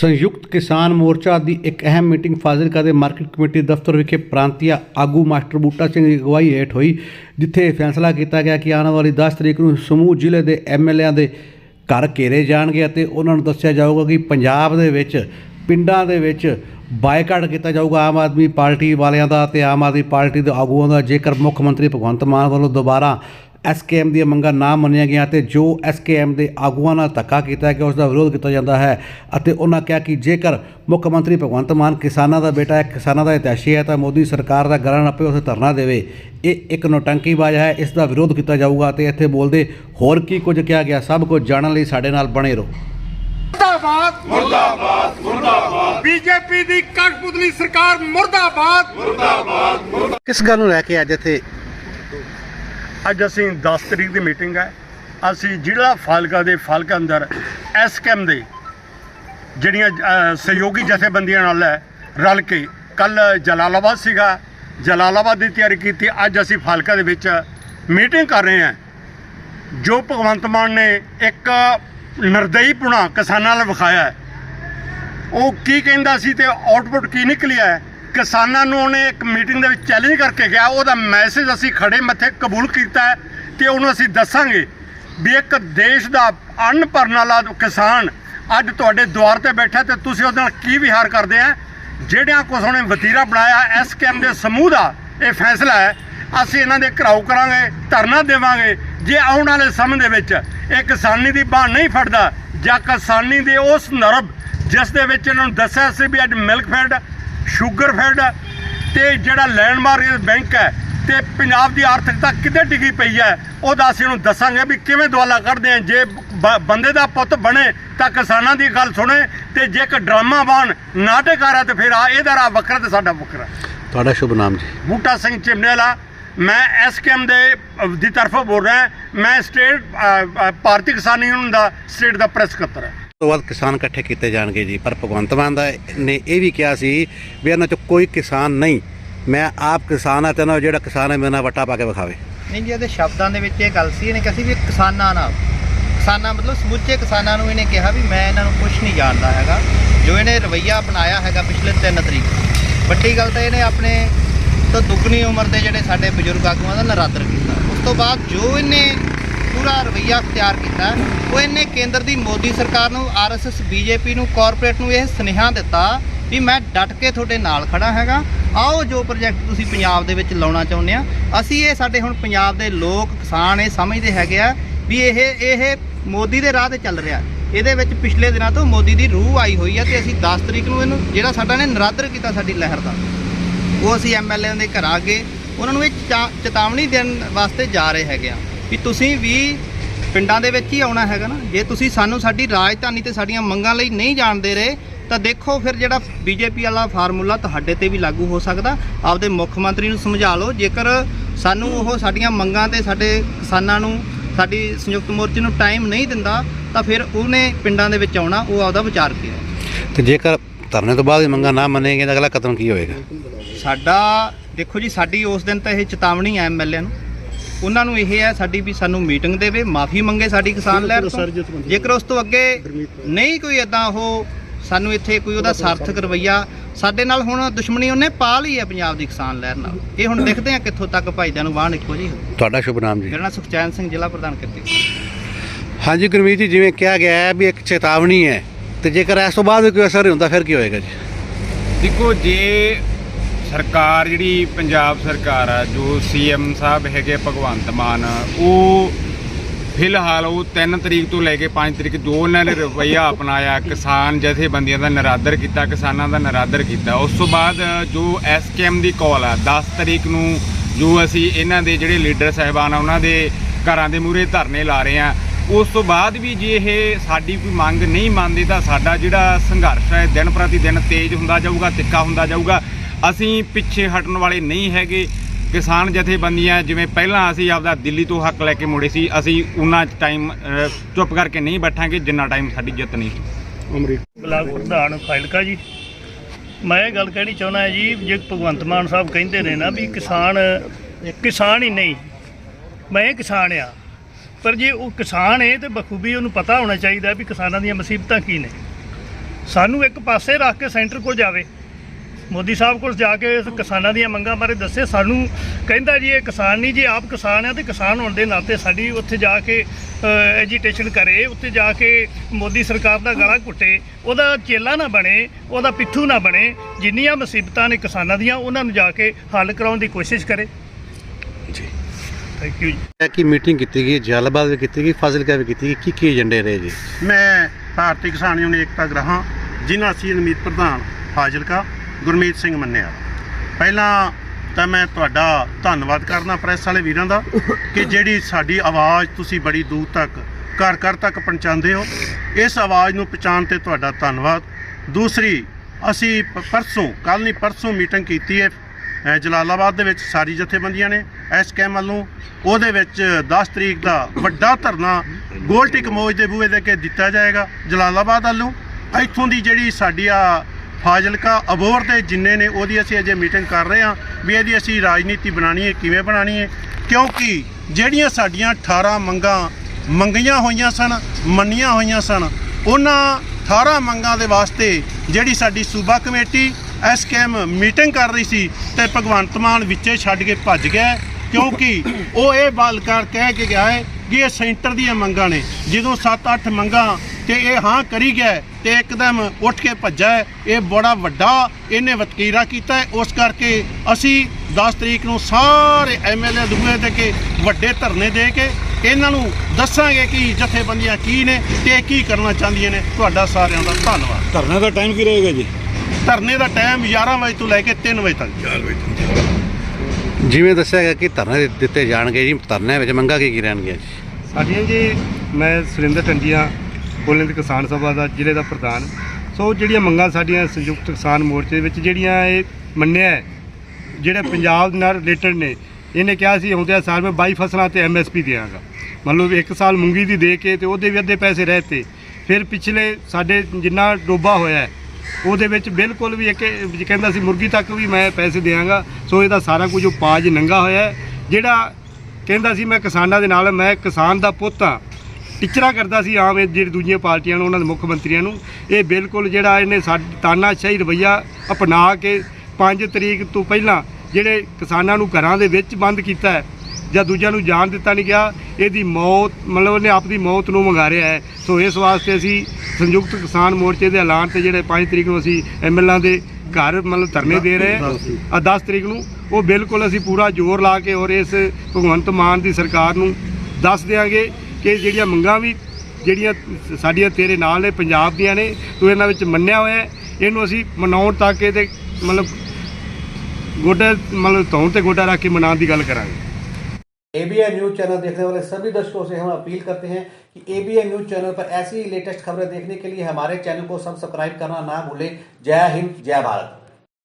ਸੰਯੁਕਤ ਕਿਸਾਨ ਮੋਰਚਾ ਦੀ ਇੱਕ ਅਹਿਮ ਮੀਟਿੰਗ ਫਾਜ਼ਿਲਕਾ ਦੇ ਮਾਰਕੀਟ ਕਮੇਟੀ ਦਫ਼ਤਰ ਵਿਖੇ ਪ੍ਰਾਂਤੀਆ ਆਗੂ ਮਾਸਟਰ ਬੂਟਾ ਸਿੰਘ ਦੀ ਅਗਵਾਈ ਹੇਠ ਹੋਈ, ਜਿੱਥੇ ਫੈਸਲਾ ਕੀਤਾ ਗਿਆ ਕਿ ਆਉਣ ਵਾਲੀ 10 ਤਰੀਕ ਨੂੰ ਸਮੂਹ ਜ਼ਿਲ੍ਹੇ ਦੇ ਐਮਐਲਏਆਂ ਦੇ ਘਰ ਘੇਰੇ ਜਾਣਗੇ ਅਤੇ ਉਹਨਾਂ ਨੂੰ ਦੱਸਿਆ ਜਾਊਗਾ ਕਿ ਪੰਜਾਬ ਦੇ ਵਿੱਚ, ਪਿੰਡਾਂ ਦੇ ਵਿੱਚ ਬਾਈਕਾਟ ਕੀਤਾ ਜਾਊਗਾ ਆਮ ਆਦਮੀ ਪਾਰਟੀ ਵਾਲਿਆਂ ਦਾ ਤੇ ਆਮ ਆਦਮੀ ਪਾਰਟੀ ਦੇ ਆਗੂਆਂ ਦਾ। ਜੇਕਰ ਮੁੱਖ ਮੰਤਰੀ ਭਗਵੰਤ ਮਾਨ ਵੱਲੋਂ ਦੁਬਾਰਾ ਐਸਕੇਐਮ ਦੀਆਂ ਮੰਗਾਂ ਨਾ ਮੰਨੀਆਂ ਗਈਆਂ ਤੇ ਜੋ ਐਸਕੇਐਮ ਦੇ ਆਗੂਆਂ ਨਾਲ ਧੱਕਾ ਕੀਤਾ ਗਿਆ ਉਸ ਦਾ ਵਿਰੋਧ ਕੀਤਾ ਜਾਂਦਾ ਹੈ ਅਤੇ ਉਹਨਾਂ ਕਿਹਾ ਕਿ ਜੇਕਰ ਮੁੱਖ ਮੰਤਰੀ ਭਗਵੰਤ ਮਾਨ ਕਿਸਾਨਾਂ ਦਾ ਬੇਟਾ ਹੈ ਕਿਸਾਨਾਂ ਦਾ ਹਿਤੈਸ਼ੀ ਹੈ ਤਾਂ ਮੋਦੀ ਸਰਕਾਰ ਦਾ ਗਲਾ ਨੱਪੇ ਉਸੇ ਧਰਨਾ ਦੇਵੇ। ਇਹ ਇੱਕ ਨੋਟੰਕੀਬਾਜ਼ ਹੈ ਇਸ ਦਾ ਵਿਰੋਧ ਕੀਤਾ ਜਾਊਗਾ ਤੇ ਇੱਥੇ ਬੋਲਦੇ ਹੋਰ ਕੀ ਕੁਝ ਕਿਹਾ ਗਿਆ ਸਭ ਕੁਝ ਜਾਣਨ ਲਈ ਸਾਡੇ ਨਾਲ ਬਣੇ ਰਹੋ। ਮੁਰਦਾਬਾਦ। ਮੁਰਦਾਬਾਦ ਮੁਰਦਾਬਾਦ। ਬੀਜੇਪੀ ਦੀ ਕਠਪੁਤਲੀ ਸਰਕਾਰ ਮੁਰਦਾਬਾਦ। ਕਿਸ ਗੱਲ ਨੂੰ ਲੈ ਕੇ ਅੱਜ ਇੱਥੇ ਅੱਜ ਅਸੀਂ 10 ਤਰੀਕ ਦੀ ਮੀਟਿੰਗ ਹੈ। ਅਸੀਂ ਜ਼ਿਲ੍ਹਾ ਫਾਲਕਾ ਦੇ ਫਾਲਕਾ ਅੰਦਰ ਐਸਕੇਐਮ ਦੇ ਜਿਹੜੀਆਂ ਸਹਿਯੋਗੀ ਜਥੇਬੰਦੀਆਂ ਨਾਲ ਹੈ ਰਲ ਕੇ ਕੱਲ ਜਲਾਲਾਬਾਦ ਸੀਗਾ। ਜਲਾਲਾਬਾਦ ਦੀ ਤਿਆਰੀ ਕੀਤੀ। ਅੱਜ ਅਸੀਂ ਫਾਲਕਾ ਦੇ ਵਿੱਚ ਮੀਟਿੰਗ ਕਰ ਰਹੇ ਹਾਂ। ਜੋ ਭਗਵੰਤ ਮਾਨ ਨੇ ਇੱਕ ਨਿਰਦਈ ਕਿਸਾਨਾਂ ਨਾਲ ਵਿਖਾਇਆ ਉਹ ਕੀ ਕਹਿੰਦਾ ਸੀ ਤੇ ਆਊਟਪੁੱਟ ਕੀ ਨਿਕਲਿਆ ਕਿਸਾਨਾਂ ਨੂੰ ਉਹਨੇ ਇੱਕ ਮੀਟਿੰਗ ਦੇ ਵਿੱਚ ਚੈਲੰਜ ਕਰਕੇ ਗਿਆ ਉਹਦਾ ਮੈਸੇਜ ਅਸੀਂ ਖੜੇ ਮੱਥੇ ਕਬੂਲ ਕੀਤਾ ਹੈ ਤੇ ਉਹਨੂੰ ਅਸੀਂ ਦੱਸਾਂਗੇ ਵੀ ਇੱਕ ਦੇਸ਼ ਦਾ ਅੰਨ ਭਰਨ ਵਾਲਾ ਕਿਸਾਨ ਅੱਜ ਤੁਹਾਡੇ ਦੁਆਰ ਤੇ ਬੈਠਾ ਤੇ ਤੁਸੀਂ ਉਹਦੇ ਨਾਲ ਕੀ ਵਿਹਾਰ ਕਰਦੇ ਆ? ਜਿਹੜਿਆਂ ਕੁਛ ਉਹਨੇ ਵਤੀਰਾ ਬਣਾਇਆ ਐਸਕੇਐਮ ਦੇ ਸਮੂਹ ਦਾ ਇਹ ਫੈਸਲਾ ਹੈ। ਅਸੀਂ ਇਹਨਾਂ ਦੇ ਘਰਾਓ ਕਰਾਂਗੇ, ਧਰਨਾ ਦੇਵਾਂਗੇ। ਜੇ ਆਉਣ ਵਾਲੇ ਸਮੇਂ ਦੇ ਵਿੱਚ ਇਹ ਕਿਸਾਨੀ ਦੀ ਬਾਹ ਨਹੀਂ ਫੜਦਾ ਜਾਂ ਕਿਸਾਨੀ ਦੇ ਉਸ ਨਰਬ ਜਿਸ ਦੇ ਵਿੱਚ ਇਹਨਾਂ ਨੂੰ ਦੱਸਿਆ ਸੀ ਵੀ ਅੱਜ ਮਿਲਕ ਫੈਡ ਸ਼ੂਗਰ ਫੈਡ ਤੇ ਜਿਹੜਾ ਲੈਂਡਮਾਰਕ ਬੈਂਕ ਹੈ ਤੇ ਪੰਜਾਬ ਦੀ ਆਰਥਿਕਤਾ ਕਿੱਥੇ ਡਿੱਗੀ ਪਈ ਹੈ ਉਹਦਾ ਅਸੀਂ ਉਹਨੂੰ ਦੱਸਾਂਗੇ ਵੀ ਕਿਵੇਂ ਦਵਾਲਾ ਕੱਢਦੇ ਆ ਜੇ ਬੰਦੇ ਦਾ ਪੁੱਤ ਬਣੇ ਤਾਂ ਕਿਸਾਨਾਂ ਦੀ ਗੱਲ ਸੁਣੇ ਤੇ ਜੇ ਇੱਕ ਡਰਾਮਾ ਬਣ ਨਾਟਕਕਾਰ ਹੈ ਤੇ ਫਿਰ ਆ ਇਹਦਾ ਰਾਹ ਵੱਖਰਾ ਤੇ ਸਾਡਾ ਵੱਖਰਾ। ਤੁਹਾਡਾ ਸ਼ੁਭ ਨਾਮ ਜੀ। ਬੂਟਾ ਸਿੰਘ ਚਿਮਨੇਲਾ ਮੈਂ ਐਸਕੇਐਮ ਦੇ ਦੀ ਤਰਫੋਂ ਬੋਲ ਰਿਹਾ ਮੈਂ ਸਟੇਟ ਭਾਰਤੀ ਕਿਸਾਨ ਯੂਨੀਅਨ ਦਾ ਸਟੇਟ ਦਾ ਪ੍ਰੈਸ ਸਕੱਤਰ ਹਾਂ। ਤੋਂ ਬਾਅਦ ਕਿਸਾਨ ਇਕੱਠੇ ਕੀਤੇ ਜਾਣਗੇ ਜੀ, ਪਰ ਭਗਵੰਤ ਮਾਨ ਦਾ ਨੇ ਇਹ ਵੀ ਕਿਹਾ ਸੀ ਵੀ ਇਹਨਾਂ 'ਚੋਂ ਕੋਈ ਕਿਸਾਨ ਨਹੀਂ। ਮੈਂ ਆਪ ਕਿਸਾਨ ਆ ਤੇ ਨਾ ਜਿਹੜਾ ਕਿਸਾਨ ਹੈ, ਮੇਰੇ ਨਾਲ ਵੱਟਾ ਪਾ ਕੇ ਵਿਖਾਵੇ। ਨਹੀਂ ਜੀ, ਇਹਦੇ ਸ਼ਬਦਾਂ ਦੇ ਵਿੱਚ ਇਹ ਗੱਲ ਸੀ, ਇਹਨੇ ਕਿਹਾ ਸੀ ਵੀ ਕਿਸਾਨਾਂ ਨਾਲ। ਕਿਸਾਨਾਂ ਮਤਲਬ ਸਮੁੱਚੇ ਕਿਸਾਨਾਂ ਨੂੰ ਇਹਨੇ ਕਿਹਾ ਵੀ ਮੈਂ ਇਹਨਾਂ ਨੂੰ ਕੁਝ ਨਹੀਂ ਜਾਣਦਾ ਹੈਗਾ। ਜੋ ਇਹਨੇ ਰਵਈਆ ਅਪਣਾਇਆ ਹੈਗਾ ਪਿਛਲੇ 3 ਤਰੀਕ। ਤੋਂ। ਵੱਡੀ ਗੱਲ ਤਾਂ ਇਹਨੇ ਆਪਣੇ ਤੋਂ ਦੁੱਗਣੀ ਉਮਰ ਦੇ ਜਿਹੜੇ ਸਾਡੇ ਬਜ਼ੁਰਗ ਆਗੂਆਂ ਦਾ ਨਰਾਦਰ ਕੀਤਾ। ਉਸ ਤੋਂ ਬਾਅਦ ਜੋ ਇਹਨੇ ਪੂਰਾ ਰਵਈਆ ਅਖਤਿਆਰ ਕੀਤਾ ਉਹ ਇਹਨੇ ਕੇਂਦਰ ਦੀ ਮੋਦੀ ਸਰਕਾਰ ਨੂੰ ਆਰਐਸਐਸ ਬੀਜੇਪੀ ਨੂੰ, ਕਾਰਪੋਰੇਟ ਨੂੰ ਇਹ ਸੁਨੇਹਾ ਦਿੱਤਾ ਵੀ ਮੈਂ ਡਟ ਕੇ ਤੁਹਾਡੇ ਨਾਲ ਖੜਾ ਹੈਗਾ। ਆਓ ਜੋ ਪ੍ਰੋਜੈਕਟ ਤੁਸੀਂ ਪੰਜਾਬ ਦੇ ਵਿੱਚ ਲਾਉਣਾ ਚਾਹੁੰਦੇ ਆ, ਅਸੀਂ ਇਹ ਸਾਡੇ ਹੁਣ ਪੰਜਾਬ ਦੇ ਲੋਕ, ਕਿਸਾਨ ਇਹ ਸਮਝਦੇ ਹੈਗੇ ਆ ਵੀ ਇਹ ਇਹ ਮੋਦੀ ਦੇ ਰਾਹ ਤੇ ਚੱਲ ਰਿਹਾ। ਇਹਦੇ ਵਿੱਚ ਪਿਛਲੇ ਦਿਨਾਂ ਤੋਂ ਮੋਦੀ ਦੀ ਰੂਹ ਆਈ ਹੋਈ ਹੈ ਤੇ ਅਸੀਂ 10 ਤਰੀਕ ਨੂੰ ਇਹਨੂੰ, ਜਿਹੜਾ ਸਾਡਾ ਨੇ ਨਰਾਦਰ ਕੀਤਾ ਸਾਡੀ ਲਹਿਰ ਦਾ, ਉਹ ਅਸੀਂ ਐਮਐਲਏ ਦੇ ਘਰ ਆ ਕੇ ਉਹਨਾਂ ਨੂੰ ਇਹ ਚਾ- ਚੇਤਾਵਨੀ ਦੇਣ ਵਾਸਤੇ ਜਾ ਰਹੇ ਹੈਗੇ ਆ। ਵੀ ਤੁਸੀਂ ਵੀ ਪਿੰਡਾਂ ਦੇ ਵਿੱਚ ਹੀ ਆਉਣਾ ਹੈਗਾ ਨਾ। ਜੇ ਤੁਸੀਂ ਸਾਨੂੰ ਸਾਡੀ ਰਾਜਧਾਨੀ ਤੇ ਸਾਡੀਆਂ ਮੰਗਾਂ ਲਈ ਨਹੀਂ ਜਾਣਦੇ ਰਹੇ ਤਾਂ ਦੇਖੋ ਫਿਰ ਜਿਹੜਾ ਬੀਜੇਪੀ ਵਾਲਾ ਫਾਰਮੂਲਾ ਤੁਹਾਡੇ ਤੇ ਵੀ ਲਾਗੂ ਹੋ ਸਕਦਾ। ਆਪਦੇ ਮੁੱਖ ਮੰਤਰੀ ਨੂੰ ਸਮਝਾ ਲਓ। ਜੇਕਰ ਸਾਨੂੰ ਉਹ ਸਾਡੀਆਂ ਮੰਗਾਂ ਤੇ ਸਾਡੇ ਕਿਸਾਨਾਂ ਨੂੰ ਸਾਡੀ ਸੰਯੁਕਤ ਮੋਰਚੇ ਨੂੰ ਟਾਈਮ ਨਹੀਂ ਦਿੰਦਾ ਤਾਂ ਫਿਰ ਉਹਨੇ ਪਿੰਡਾਂ ਦੇ ਵਿੱਚ ਆਉਣਾ ਉਹ ਆਪਦਾ ਵਿਚਾਰ ਕੀ ਤੇ ਜੇਕਰ ਧਰਨੇ ਤੋਂ ਬਾਅਦ ਮੰਗਾਂ ਨਾ ਮੰਨੇਗੇ ਤਾਂ ਅਗਲਾ ਕਦਮ ਕੀ ਹੋਏਗਾ? ਸਾਡਾ ਦੇਖੋ ਜੀ ਸਾਡੀ ਉਸ ਦਿਨ ਤਾਂ ਇਹ ਚੇਤਾਵਨੀ ਹੈ ਐਮਐਲਏ ਨੂੰ। ਉਹਨਾਂ ਨੂੰ ਇਹ ਹੈ ਸਾਡੀ ਵੀ ਸਾਨੂੰ ਮੀਟਿੰਗ ਦੇਵੇ ਮਾਫੀ ਮੰਗੇ ਸਾਡੀ ਕਿਸਾਨ ਲਹਿਰ ਤੋਂ। ਜੇਕਰ ਉਸ ਤੋਂ ਅੱਗੇ ਨਹੀਂ ਕੋਈ ਇਦਾਂ ਉਹ ਸਾਨੂੰ ਇੱਥੇ ਕੋਈ ਉਹਦਾ ਸਾਰਥਕ ਰਵਈਆ ਸਾਡੇ ਨਾਲ ਹੁਣ ਦੁਸ਼ਮਣੀ ਉਹਨੇ ਪਾ ਲਈ ਹੈ ਪੰਜਾਬ ਦੀ ਕਿਸਾਨ ਲਹਿਰ ਨਾਲ। ਇਹ ਹੁਣ ਦੇਖਦੇ ਆ ਕਿੱਥੋਂ ਤੱਕ ਭਾਈਦਿਆਂ ਨੂੰ ਬਾਣ ਇੱਕੋ ਜੀ ਤੁਹਾਡਾ ਸ਼ੁਭ ਨਾਮ ਜੀ। ਮੇਰਾ ਨਾਮ ਸੁਖਚੈਨ ਸਿੰਘ ਜ਼ਿਲ੍ਹਾ ਪ੍ਰਧਾਨ ਕੀਤੀ ਹਾਂਜੀ ਗੁਰਮੀਤ ਜੀ ਜਿਵੇਂ ਕਿਹਾ ਗਿਆ ਹੈ ਵੀ ਇੱਕ ਚੇਤਾਵਨੀ ਹੈ ਤੇ ਜੇਕਰ ਇਸ ਤੋਂ ਬਾਅਦ ਵੀ ਕੋਈ ਅਸਰ ਹੁੰਦਾ ਫਿਰ ਕੀ ਹੋਏਗਾ ਜੀ? ਦੇਖੋ ਜੇ ਸਰਕਾਰ ਜਿਹੜੀ ਪੰਜਾਬ ਸਰਕਾਰ ਆ, ਜੋ ਸੀਐਮ ਸਾਹਿਬ ਹੈਗੇ ਭਗਵੰਤ ਮਾਨ, ਉਹ ਫਿਲਹਾਲ ਉਹ 3 ਤਰੀਕ ਤੋਂ ਲੈ ਕੇ 5 ਤਰੀਕ ਦੋ ਉਹਨਾਂ ਨੇ ਰਵੱਈਆ ਅਪਣਾਇਆ, ਕਿਸਾਨ ਜਥੇਬੰਦੀਆਂ ਦਾ ਨਰਾਦਰ ਕੀਤਾ, ਕਿਸਾਨਾਂ ਦਾ ਨਰਾਦਰ ਕੀਤਾ। ਉਸ ਤੋਂ ਬਾਅਦ ਜੋ ਐਸਕੇਐਮ ਦੀ ਕਾਲ ਆ 10 ਤਰੀਕ ਨੂੰ ਜੋ ਅਸੀਂ ਇਹਨਾਂ ਦੇ ਜਿਹੜੇ ਲੀਡਰ ਸਾਹਿਬਾਨ ਆ, ਉਹਨਾਂ ਦੇ ਘਰਾਂ ਦੇ ਮੂਹਰੇ ਧਰਨੇ ਲਾ ਰਹੇ ਆ, ਉਸ ਤੋਂ ਬਾਅਦ ਵੀ ਜੇ ਇਹ ਸਾਡੀ ਕੋਈ ਮੰਗ ਨਹੀਂ ਮੰਨਦੇ ਤਾਂ ਸਾਡਾ ਜਿਹੜਾ ਸੰਘਰਸ਼ ਹੈ, ਦਿਨ ਪ੍ਰਤੀ ਦਿਨ ਤੇਜ਼ ਹੁੰਦਾ ਜਾਊਗਾ, ਤਿੱਖਾ ਹੁੰਦਾ ਜਾਊਗਾ। ਅਸੀਂ ਪਿੱਛੇ ਹਟਣ ਵਾਲੇ ਨਹੀਂ ਹੈਗੇ। ਕਿਸਾਨ ਜਥੇਬੰਦੀਆਂ ਜਿਵੇਂ ਪਹਿਲਾਂ ਅਸੀਂ ਆਪਦਾ ਦਿੱਲੀ ਤੋਂ ਹੱਕ ਲੈ ਕੇ ਮੁੜੇ ਸੀ ਅਸੀਂ ਉਹਨਾਂ ਟਾਈਮ ਚੁੱਪ ਕਰਕੇ ਨਹੀਂ ਬੈਠਾਂਗੇ ਜਿੰਨਾ ਟਾਈਮ ਸਾਡੀ ਜਿੱਤ ਨਹੀਂ ਸੀ। ਬਲਾਕ ਪ੍ਰਧਾਨ ਫਾਇਲਕਾ ਜੀ ਮੈਂ ਇਹ ਗੱਲ ਕਹਿਣੀ ਚਾਹੁੰਦਾ ਜੀ ਜੇ ਭਗਵੰਤ ਮਾਨ ਸਾਹਿਬ ਕਹਿੰਦੇ ਨੇ ਨਾ ਵੀ ਕਿਸਾਨ ਕਿਸਾਨ ਹੀ ਨਹੀਂ ਮੈਂ ਇਹ ਕਿਸਾਨ ਆ। ਪਰ ਜੇ ਉਹ ਕਿਸਾਨ ਹੈ ਤੇ ਬਖੂਬੀ ਉਹਨੂੰ ਪਤਾ ਹੋਣਾ ਚਾਹੀਦਾ ਵੀ ਕਿਸਾਨਾਂ ਦੀਆਂ ਮੁਸੀਬਤਾਂ ਕੀ ਨੇ। ਸਾਨੂੰ ਇੱਕ ਪਾਸੇ ਰੱਖ ਕੇ ਸੈਂਟਰ ਕੋਲ ਜਾਵੇ। ਮੋਦੀ ਸਾਹਿਬ ਕੋਲ ਜਾ ਕੇ ਇਸ ਕਿਸਾਨਾਂ ਦੀਆਂ ਮੰਗਾਂ ਬਾਰੇ ਦੱਸੇ। ਸਾਨੂੰ ਕਹਿੰਦਾ ਜੀ ਇਹ ਕਿਸਾਨ ਨਹੀਂ ਜੀ ਆਪ ਕਿਸਾਨ ਆ ਤੇ ਕਿਸਾਨ ਹੋਣ ਦੇ ਨਾਤੇ ਸਾਡੀ ਉੱਥੇ ਜਾ ਕੇ ਐਜੀਟੇਸ਼ਨ ਕਰੇ ਉੱਥੇ ਜਾ ਕੇ ਮੋਦੀ ਸਰਕਾਰ ਦਾ ਗਲਾ ਘੁੱਟੇ ਉਹਦਾ ਚੇਲਾ ਨਾ ਬਣੇ ਉਹਦਾ ਪਿੱਠੂ ਨਾ ਬਣੇ ਜਿੰਨੀਆਂ ਮੁਸੀਬਤਾਂ ਨੇ ਕਿਸਾਨਾਂ ਦੀਆਂ ਉਹਨਾਂ ਨੂੰ ਜਾ ਕੇ ਹੱਲ ਕਰਾਉਣ ਦੀ ਕੋਸ਼ਿਸ਼ ਕਰੇ। ਜੀ। ਥੈਂਕ ਯੂ ਜੀ। ਕੀ ਮੀਟਿੰਗ ਕੀਤੀ ਗਈ ਜਲਾਲਾਬਾਦ ਵੀ ਕੀਤੀ ਗਈ ਫਾਜ਼ਿਲਕਾ ਵੀ ਕੀਤੀ ਗਈ ਕੀ ਕੀ ਏਜੰਡੇ ਰਹੇ ਜੀ? ਮੈਂ ਭਾਰਤੀ ਕਿਸਾਨ ਯੂਨੀਅਨ ਏਕਤਾ ਗ੍ਰਾਹਾਂ ਜ਼ਿਲ੍ਹਾ ਸੀ ਨਮੀਤ ਪ੍ਰਧਾਨ ਫਾਜ਼ਿਲਕਾ। ਗੁਰਮੀਤ ਸਿੰਘ ਮੰਨਿਆ। ਪਹਿਲਾਂ ਤਾਂ ਮੈਂ ਤੁਹਾਡਾ ਧੰਨਵਾਦ ਕਰਦਾ ਪ੍ਰੈਸ ਵਾਲੇ ਵੀਰਾਂ ਦਾ ਕਿ ਜਿਹੜੀ ਸਾਡੀ ਆਵਾਜ਼ ਤੁਸੀਂ ਬੜੀ ਦੂਰ ਤੱਕ, ਘਰ ਘਰ ਤੱਕ ਪਹੁੰਚਾਉਂਦੇ ਹੋ। ਇਸ ਆਵਾਜ਼ ਨੂੰ ਪਹੁੰਚਾਉਣ ਤੇ ਤੁਹਾਡਾ ਧੰਨਵਾਦ। ਦੂਸਰੀ, ਅਸੀਂ ਪ- ਪਰਸੋਂ ਕੱਲ ਨਹੀਂ, ਪਰਸੋਂ ਮੀਟਿੰਗ ਕੀਤੀ ਹੈ ਜਲਾਲਾਬਾਦ ਦੇ ਵਿੱਚ ਸਾਰੀ ਜਥੇਬੰਦੀਆਂ ਨੇ, ਐਸਕੇਐਮ ਵੱਲੋਂ। ਉਹਦੇ ਵਿੱਚ 10 ਤਰੀਕ ਦਾ ਵੱਡਾ ਧਰਨਾ ਗੋਲਟਿਕ ਮੋਜ ਦੇ ਬੂਹੇ ਦੇ ਕੇ ਦਿੱਤਾ ਜਾਏਗਾ ਜਲਾਲਾਬਾਦ ਵੱਲੋਂ। ਇੱਥੋਂ ਦੀ ਜਿਹੜੀ ਸਾਡੀ ਆ ਫਾਜ਼ਿਲਕਾ ਅਬੋਰ ਦੇ ਜਿੰਨੇ ਨੇ, ਉਹਦੀ ਅਸੀਂ ਅਜੇ ਮੀਟਿੰਗ ਕਰ ਰਹੇ ਹਾਂ ਵੀ ਇਹਦੀ ਅਸੀਂ ਰਾਜਨੀਤੀ ਬਣਾਣੀ ਹੈ, ਕਿਵੇਂ ਬਣਾਣੀ ਹੈ। ਕਿਉਂਕਿ ਜਿਹੜੀਆਂ ਸਾਡੀਆਂ 18 ਮੰਗਾਂ ਮੰਗੀਆਂ ਹੋਈਆਂ ਸਨ, ਮੰਨੀਆਂ ਹੋਈਆਂ ਸਨ, ਉਹਨਾਂ 18 ਮੰਗਾਂ ਦੇ ਵਾਸਤੇ ਜਿਹੜੀ ਸਾਡੀ ਸੂਬਾ ਕਮੇਟੀ ਐਸਕੇਐਮ ਮੀਟਿੰਗ ਕਰ ਰਹੀ ਸੀ ਤੇ ਭਗਵੰਤ ਮਾਨ ਵਿੱਚੇ ਛੱਡ ਕੇ ਭੱਜ ਗਿਆ ਕਿਉਂਕਿ ਉਹ ਇਹ ਬਾਲਕਾਰ ਕਹਿ ਕੇ ਗਿਆ ਹੈ ਕਿ ਇਹ ਸੈਂਟਰ ਦੀਆਂ ਮੰਗਾਂ ਨੇ। ਜਦੋਂ 7-8 ਮੰਗਾਂ ਤੇ ਇਹ ਹਾਂ ਕਰੀ ਗਿਆ ਤੇ ਇੱਕਦਮ ਉੱਠ ਕੇ ਭੱਜਾ ਇਹ ਬੜਾ ਵੱਡਾ ਇਹਨੇ ਵਤਕੀਰਾ ਕੀਤਾ ਉਸ ਕਰਕੇ ਅਸੀਂ 10 ਤਰੀਕ ਨੂੰ ਸਾਰੇ ਐਮਐਲਏ ਦੂਏ ਦੇ ਕੇ ਵੱਡੇ ਧਰਨੇ ਦੇ ਕੇ ਇਹਨਾਂ ਨੂੰ ਦੱਸਾਂਗੇ ਕਿ ਜਥੇਬੰਦੀਆਂ ਕੀ ਨੇ ਤੇ ਕੀ ਕਰਨਾ ਚਾਹੁੰਦੀਆਂ ਨੇ। ਤੁਹਾਡਾ ਸਾਰਿਆਂ ਦਾ ਧੰਨਵਾਦ। ਧਰਨੇ ਦਾ ਟਾਈਮ ਕੀ ਰਹੇਗਾ ਜੀ? ਧਰਨੇ ਦਾ ਟਾਈਮ 11 ਵਜੇ ਤੋਂ ਲੈ ਕੇ 3 ਵਜੇ ਤੱਕ। 4 ਵਜੇ ਜਿਵੇਂ ਦੱਸਿਆ ਗਿਆ ਕਿ ਧਰਨੇ ਦਿੱਤੇ ਜਾਣਗੇ ਜੀ। ਧਰਨੇ ਵਿੱਚ ਮੰਗਾ ਕੀ ਕੀ ਰਹਿਣਗੀਆਂ ਜੀ? ਸਾਡੀਆਂ ਜੀ ਮੈਂ ਸੁਰਿੰਦਰ ਟੰਡੀਆਂ ਬੋਲਣ ਕਿਸਾਨ ਸਭਾ ਦਾ ਜ਼ਿਲ੍ਹੇ ਦਾ ਪ੍ਰਧਾਨ। ਸੋ ਜਿਹੜੀਆਂ ਮੰਗਾਂ ਸਾਡੀਆਂ ਸੰਯੁਕਤ ਕਿਸਾਨ ਮੋਰਚੇ ਦੇ ਵਿੱਚ ਜਿਹੜੀਆਂ ਇਹ ਮੰਨਿਆ ਜਿਹੜੇ ਪੰਜਾਬ ਨਾਲ ਰਿਲੇਟਡ ਨੇ, ਇਹਨੇ ਕਿਹਾ ਸੀ ਆਉਂਦਿਆਂ ਸਾਲ ਮੈਂ 22 ਫਸਲਾਂ ਤੇ ਐਮਐਸਪੀ ਦਿਆਂਗਾ ਮੰਨ ਲਓ ਵੀ ਇੱਕ ਸਾਲ ਮੂੰਗੀ ਦੀ ਦੇ ਕੇ ਤੇ ਉਹਦੇ ਵੀ ਅੱਧੇ ਪੈਸੇ ਰਹਿਤੇ ਫਿਰ ਪਿਛਲੇ ਸਾਡੇ ਜਿੰਨਾ ਡੋਬਾ ਹੋਇਆ ਉਹਦੇ ਵਿੱਚ ਬਿਲਕੁਲ ਵੀ ਇੱਕ ਕਹਿੰਦਾ ਸੀ ਮੁਰਗੀ ਤੱਕ ਵੀ ਮੈਂ ਪੈਸੇ ਦਿਆਂਗਾ, ਸੋ ਇਹਦਾ ਸਾਰਾ ਕੁਝ ਉਹ ਪਾਜ ਨੰਗਾ ਹੋਇਆ ਜਿਹੜਾ ਕਹਿੰਦਾ ਸੀ ਮੈਂ ਕਿਸਾਨਾਂ ਦੇ ਨਾਲ, ਮੈਂ ਕਿਸਾਨ ਦਾ ਪੁੱਤ ਹਾਂ ਟੀਚਰਾਂ ਕਰਦਾ ਸੀ ਆਮ ਜਿਹੜੀ ਦੂਜੀਆਂ ਪਾਰਟੀਆਂ ਨੂੰ ਉਹਨਾਂ ਦੇ ਮੁੱਖ ਮੰਤਰੀਆਂ ਨੂੰ। ਇਹ ਬਿਲਕੁਲ ਜਿਹੜਾ ਇਹਨੇ ਤਾਨਾਸ਼ਾਹੀ ਰਵਈਆ ਅਪਣਾ ਕੇ 5 ਤਰੀਕ ਤੋਂ ਪਹਿਲਾਂ ਜਿਹੜੇ ਕਿਸਾਨਾਂ ਨੂੰ ਘਰਾਂ ਦੇ ਵਿੱਚ ਬੰਦ ਕੀਤਾ ਹੈ ਜਾਂ ਦੂਜਿਆਂ ਨੂੰ ਜਾਣ ਦਿੱਤਾ ਨਹੀਂ ਗਿਆ ਇਹਦੀ ਮੌਤ ਮਤਲਬ ਉਹਨੇ ਆਪਦੀ ਮੌਤ ਨੂੰ ਮੰਗਾ ਰਿਹਾ ਹੈ। ਸੋ ਇਸ ਵਾਸਤੇ ਅਸੀਂ ਸੰਯੁਕਤ ਕਿਸਾਨ ਮੋਰਚੇ ਦੇ ਐਲਾਨ ਤੇ ਜਿਹੜੇ 5 ਤਰੀਕ ਨੂੰ ਅਸੀਂ ਐਮਐਲਏ ਦੇ ਘਰ ਮਤਲਬ ਧਰਨੇ ਦੇ ਰਹੇ ਹਾਂ ਆ 10 ਤਰੀਕ ਨੂੰ ਉਹ ਬਿਲਕੁਲ ਅਸੀਂ ਪੂਰਾ ਜ਼ੋਰ ਲਾ ਕੇ ਔਰ ਇਸ ਭਗਵੰਤ ਮਾਨ ਦੀ ਸਰਕਾਰ ਨੂੰ ਦੱਸ ਦਿਆਂਗੇ। ਕਿ ਜਿਹੜੀਆਂ ਮੰਗਾਂ ਵੀ ਜਿਹੜੀਆਂ ਸਾਡੀਆਂ ਤੇਰੇ ਨਾਲ ਨੇ ਪੰਜਾਬ ਦੀਆਂ ਨੇ ਤੂੰ ਇਹਨਾਂ ਵਿੱਚ ਮੰਨਿਆ ਹੋਇਆ ਹੈ। ਇਹਨੂੰ ਅਸੀਂ ਮਨਾਉਣ ਤੱਕ ਇਹਦੇ ਮਤਲਬ ਗੋਡਾ ਮਤਲਬ ਧੌਣ ਤੇ ਗੋਡਾ ਰੱਖ ਕੇ ਮਨਾਉਣ ਦੀ ਗੱਲ ਕਰਾਂਗੇ एबीएन न्यूज चैनल देखने वाले सभी दर्शकों से हम अपील करते हैं कि एबीएन न्यूज चैनल पर ऐसी ही लेटेस्ट खबरें देखने के लिए हमारे चैनल को सब्सक्राइब करना ना भूलें जय हिंद जय भारत